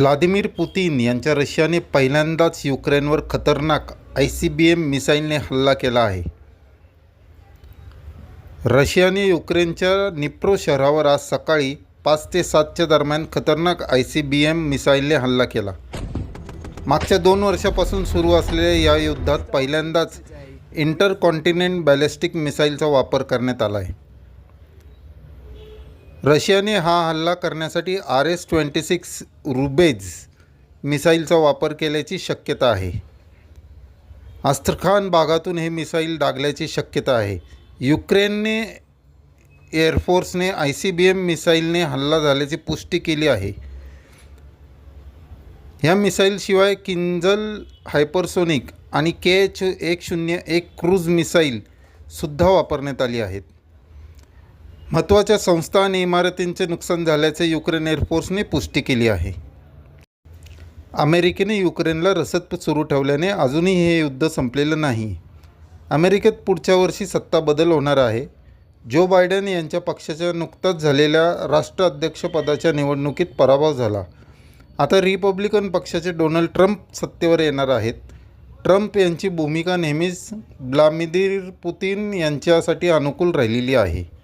Vladimir Putin यांच्या रशियाने पहिल्यांदाच युक्रेनवर खतरनाक आय सी बी एम मिसाईलने हल्ला केला आहे. रशियाने युक्रेनच्या निप्रो शहरावर आज सकाळी पाच ते सातच्या दरम्यान खतरनाक आय सी बी एम मिसाईलने हल्ला केला. मागच्या दोन वर्षापासून सुरू असलेल्या या युद्धात पहिल्यांदाच इंटरकॉन्टिनेंट बॅलिस्टिक मिसाईलचा वापर करण्यात आला आहे. रशियाने हा हल्ला करण्यासाठी R S twenty six Rubezh मिसाईलचा वापर केल्याची शक्यता आहे. अस्त्रखान भागातून हे मिसाईल डागल्याची शक्यता आहे. युक्रेनने एअरफोर्सने आय सी बी एम मिसाईलने हल्ला झाल्याची पुष्टी केली आहे. ह्या मिसाईलशिवाय किंजल हायपरसोनिक आणि के एच एक शून्य एक क्रूज मिसाईलसुद्धा वापरण्यात आली आहेत. महत्त्वाच्या संस्था आणि इमारतींचे नुकसान झाल्याचे युक्रेन एअरफोर्सने पुष्टी केली आहे. अमेरिकेने युक्रेनला रसद सुरू ठेवल्याने अजूनही हे युद्ध संपलेलं नाही. अमेरिकेत पुढच्या वर्षी सत्ता बदल होणार आहे. जो बायडन यांच्या पक्षाच्या नुकताच झालेल्या राष्ट्राध्यक्षपदाच्या निवडणुकीत पराभव झाला. आता रिपब्लिकन पक्षाचे डोनाल्ड ट्रम्प सत्तेवर येणार आहेत. ट्रम्प यांची भूमिका नेहमीच व्लादिमीर पुतीन यांच्यासाठी अनुकूल राहिलेली आहे.